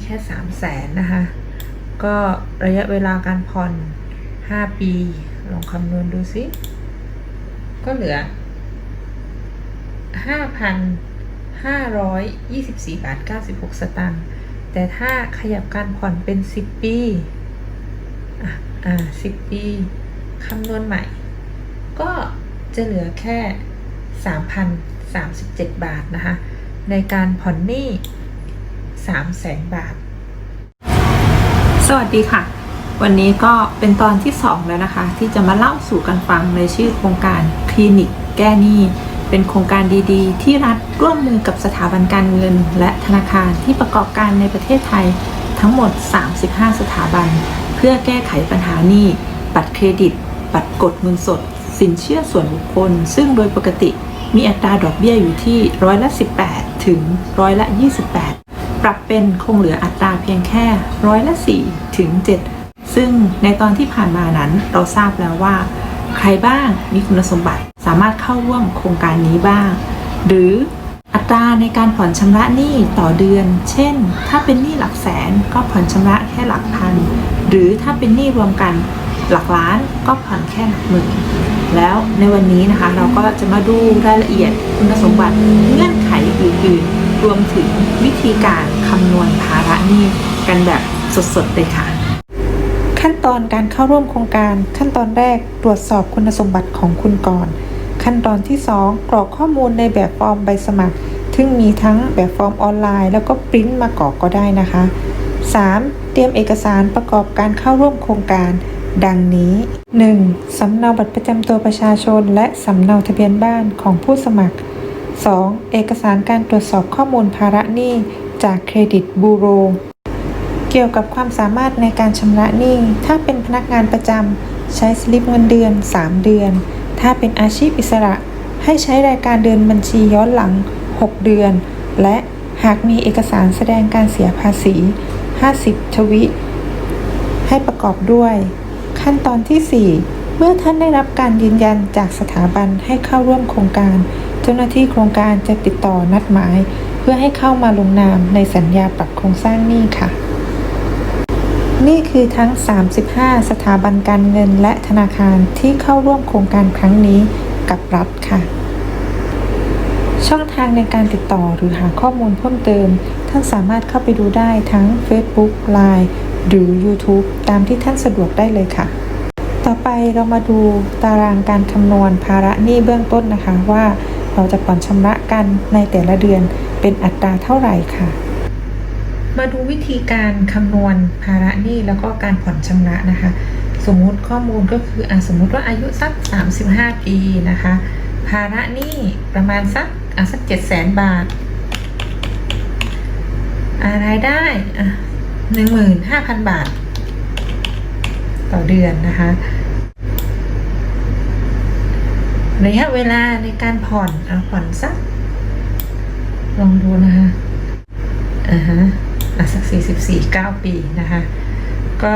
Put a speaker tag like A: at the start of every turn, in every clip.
A: แค่สามแสนนะคะ ก็ระยะเวลาการผ่อนห้าปี ลองคำนวณดูสิ ก็เหลือห้าพันห้าร้อยยี่สิบสี่บาทเก้าสิบหกสตางค์ แต่ถ้าขยับการผ่อนเป็นสิบปี อะอ่าสิบปี คำนวณใหม่ ก็จะเหลือแค่สามพันสามสิบเจ็ดบาทนะคะ ในการผ่อนหนี้ สามแสนบาท สวัสดีค่ะ วันนี้ก็เป็นตอนที่ 2 แล้วนะคะ ที่จะมาเล่าสู่กันฟังในชื่อโครงการคลินิกแก้หนี้เป็นโครงการดีๆ ที่รัฐร่วมมือกับสถาบันการเงิน และธนาคารที่ประกอบการในประเทศไทยทั้งหมด 35 สถาบัน เพื่อแก้ไขปัญหาหนี้ บัตรเครดิต บัตรกดเงินสด สินเชื่อส่วนบุคคล ซึ่งโดยปกติมีอัตราดอกเบี้ยอยู่ที่ร้อยละ 18 ถึงร้อยละ 28 ปรับเป็นคงเหลืออัตราเพียงแค่ร้อยละ4ถึง7ซึ่งในตอนที่ผ่านมานั้นเราทราบแล้วว่า ใครบ้างมีคุณสมบัติสามารถเข้าร่วมโครงการนี้บ้าง หรืออัตราในการผ่อนชำระหนี้ต่อเดือน เช่น ถ้าเป็นหนี้หลักแสนก็ผ่อนชำระแค่หลักพัน หรือถ้าเป็นหนี้รวมกันหลักล้านก็ผ่อนแค่หลักหมื่นแล้วในวันนี้นะคะเราก็จะมาดูรายละเอียดคุณสมบัติเงื่อนไขอื่นๆรวมถึงวิธีการ คำนวณภาระหนี้กันแบบสดๆเลยค่ะ ขั้นตอนการเข้าร่วมโครงการ ขั้นตอนแรกตรวจสอบคุณสมบัติของคุณก่อน ขั้นตอนที่ 2 กรอกข้อมูลในแบบฟอร์มใบสมัคร ซึ่งมีทั้งแบบฟอร์มออนไลน์ แล้วก็ปริ้นมากรอกก็ได้นะคะ 3. เตรียมเอกสารประกอบการเข้าร่วมโครงการ ดังนี้ 1. สำเนาบัตรประจำตัวประชาชน และสำเนาทะเบียนบ้านของผู้สมัคร 2. เอกสารการตรวจสอบข้อมูลภาระหนี้ จากเครดิตบูโร เกี่ยวกับความสามารถในการชำระหนี้ ถ้าเป็นพนักงานประจำใช้สลิปเงินเดือน 3 เดือน ถ้าเป็นอาชีพอิสระ ให้ใช้รายการเดินบัญชีย้อนหลัง 6 เดือน และหากมีเอกสารแสดงการเสียภาษี 50 ทวิ ให้ประกอบด้วย ขั้นตอนที่ 4 เมื่อท่านได้รับการยืนยันจากสถาบันให้เข้าร่วมโครงการ เจ้าหน้าที่โครงการจะติดต่อนัดหมาย เพื่อให้เข้ามาลงนามในสัญญาปรับโครงสร้างหนี้ค่ะ นี่คือทั้ง 35 สถาบันการเงินและธนาคารที่เข้าร่วมโครงการครั้งนี้กับรัฐค่ะ ช่องทางในการติดต่อหรือหาข้อมูลเพิ่มเติม ท่านสามารถเข้าไปดูได้ทั้ง Facebook Line หรือ YouTube ตามที่ท่านสะดวกได้เลยค่ะ ต่อไปเรามาดูตารางการคำนวณภาระหนี้เบื้องต้นนะคะว่า เราจะผ่อนชำระกันในแต่ละเดือนเป็นอัตราเท่าไหร่ค่ะ มาดูวิธีการคำนวณภาระหนี้แล้วก็การผ่อนชำระนะคะ สมมุติข้อมูลก็คืออสมมุติว่าอายุสัก 35 ปีนะคะ ภาระหนี้ประมาณสักอะสัก7 0 0 0 0บาทอ่ารายได้อะ15,000บาท ต่อเดือนนะคะ ระยะเวลาในการผ่อนเอาผ่อนสัก ลองดูนะคะอ่าฮะอะสักสี่สิบสี่เก้าปีนะคะ ก็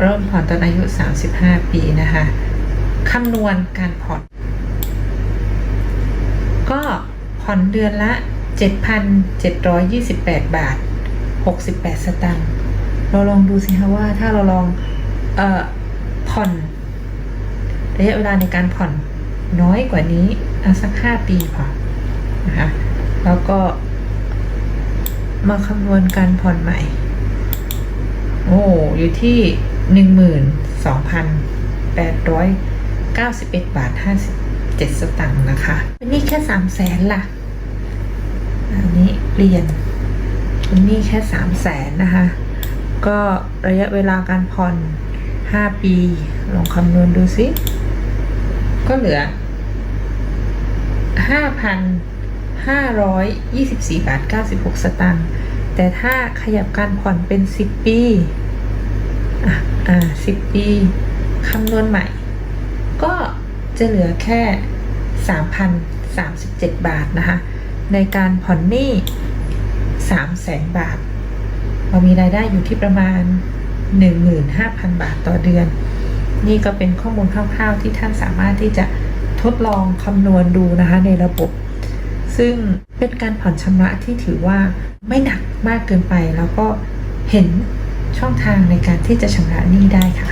A: เริ่มผ่อนตอนอายุสามสิบห้าปีนะคะคำนวณการผ่อน ก็ผ่อนเดือนละเจ็ดพันเจ็ดร้อยยี่สิบแปดบาทหกสิบแปดสตางค์เราลองดูสิคะว่าถ้าเราลองเอ่อผ่อนระยะเวลาในการผ่อน น้อยกว่านี้เอาสักห้าปีพอนะคะแล้วก็ มาคำนวณการผ่อนใหม่ โอ้อยู่ที่หนึ่งหมื่นสองพันแปดร้อยเก้าสิบเอ็ดบาทห้าสิบเจ็ดสตางค์นะคะเป็นหนี้แค่สามแสนล่ะ อันนี้เปลี่ยนเป็นหนี้แค่สามแสนนะคะ ก็ระยะเวลาการผ่อนห้าปี ลองคำนวณดูสิ ก็เหลือ ห้าพัน524บาท96 สตางค์แต่ถ้าขยับการผ่อนเป็น 10 ปี อะ อ่า10 ปีคำนวณใหม่ ก็จะเหลือแค่ 3,037 บาทนะคะ ในการผ่อนหนี้300,000บาท เรามีรายได้อยู่ที่ประมาณ 15,000 บาทต่อเดือน นี่ก็เป็นข้อมูลคร่าวๆที่ท่านสามารถที่จะ ดลองคำนวณดูนะคะในระบบ ซึ่งเป็นการผ่อนชำระที่ถือว่าไม่หนักมากเกินไป แล้วก็เห็นช่องทางในการที่จะชำระหนี้ได้ค่ะ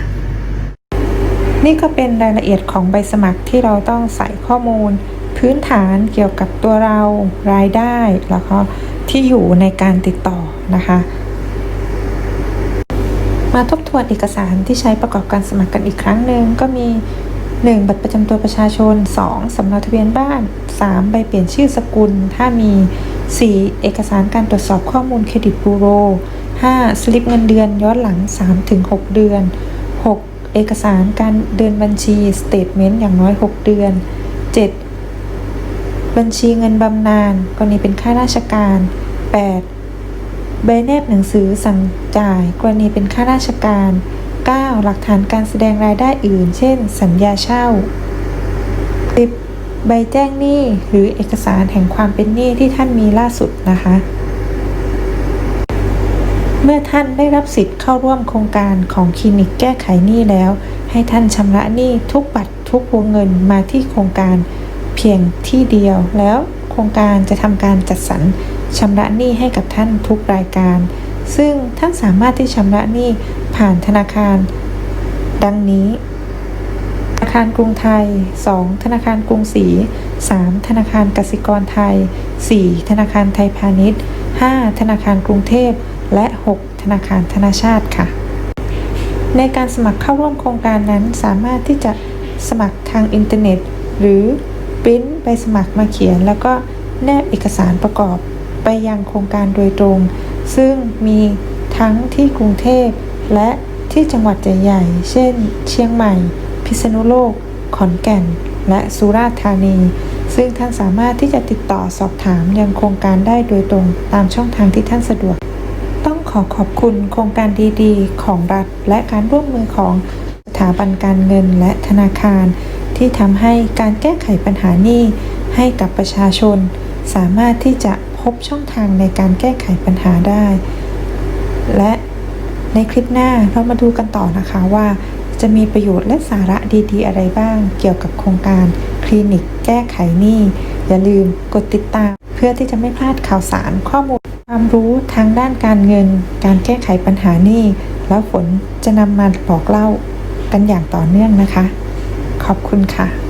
A: นี่ก็เป็นรายละเอียดของใบสมัครที่เราต้องใส่ข้อมูล พื้นฐานเกี่ยวกับตัวเรารายได้ แล้วก็ที่อยู่ในการติดต่อนะคะมาทบทวนเอกสารที่ใช้ประกอบการสมัครกันอีกครั้งหนึ่งก็มี 1. บัตรประจำตัวประชาชน 2. สำเนาทะเบียนบ้าน 3. ใบเปลี่ยนชื่อสกุล ถ้ามี 4. เอกสารการตรวจสอบข้อมูลเครดิตบูโร 5. สลิปเงินเดือนย้อนหลัง 3-6 เดือน 6. เอกสารการเดินบัญชีสเตทเมนต์อย่างน้อย 6 เดือน 7. บัญชีเงินบำนาญกรณีเป็นข้าราชการ 8. ใบแนบหนังสือสั่งจ่าย กรณีเป็นข้าราชการ 9. หลักฐานการแสดงรายได้อื่น เช่น สัญญาเช่า 10. ใบแจ้งหนี้หรือเอกสารแห่งความเป็นหนี้ที่ท่านมีล่าสุดนะคะ เมื่อท่านได้รับสิทธิ์เข้าร่วมโครงการของคลินิกแก้ไขหนี้แล้ว ให้ท่านชำระหนี้ทุกบัตรทุกวงเงินมาที่โครงการเพียงที่เดียวแล้วโครงการจะทำการจัดสรรชำระหนี้ให้กับท่านทุกรายการ ซึ่งท่านสามารถที่ชำระหนี้ผ่านธนาคาร ดังนี้ ธนาคารกรุงไทย 2. ธนาคารกรุงศรี 3. ธนาคารกสิกรไทย 4. ธนาคารไทยพาณิชย์ 5. ธนาคารกรุงเทพ และ 6. ธนาคารธนาชาติค่ะ ในการสมัครเข้าร่วมโครงการนั้นสามารถที่จะสมัครทางอินเทอร์เน็ต หรือปริ้นใบสมัครมาเขียน แล้วก็แนบเอกสารประกอบไปยังโครงการโดยตรง ซึ่งมีทั้งที่กรุงเทพและที่จังหวัดใหญ่ๆ เช่น เชียงใหม่ พิษณุโลก ขอนแก่น และสุราษฎร์ธานี ซึ่งท่านสามารถที่จะติดต่อสอบถามยังโครงการได้โดยตรงตามช่องทางที่ท่านสะดวก ต้องขอขอบคุณโครงการดีๆ ของรัฐ และการร่วมมือของสถาบันการเงินและธนาคาร ที่ทำให้การแก้ไขปัญหานี้ให้กับประชาชน สามารถที่จะ บช่องทางในการแก้ไขปัญหาได้ และในคลิปหน้าเรามาดูกันต่อนะคะว่าจะมีประโยชน์และสาระดีๆ อะไรบ้าง เกี่ยวกับโครงการคลินิกแก้ไขหนี้ อย่าลืมกดติดตาม เพื่อที่จะไม่พลาดข่าวสารข้อมูล ความรู้ทางด้านการเงิน การแก้ไขปัญหาหนี้ แล้วฝนจะนำมาบอกเล่ากันอย่างต่อเนื่องนะคะ ขอบคุณค่ะ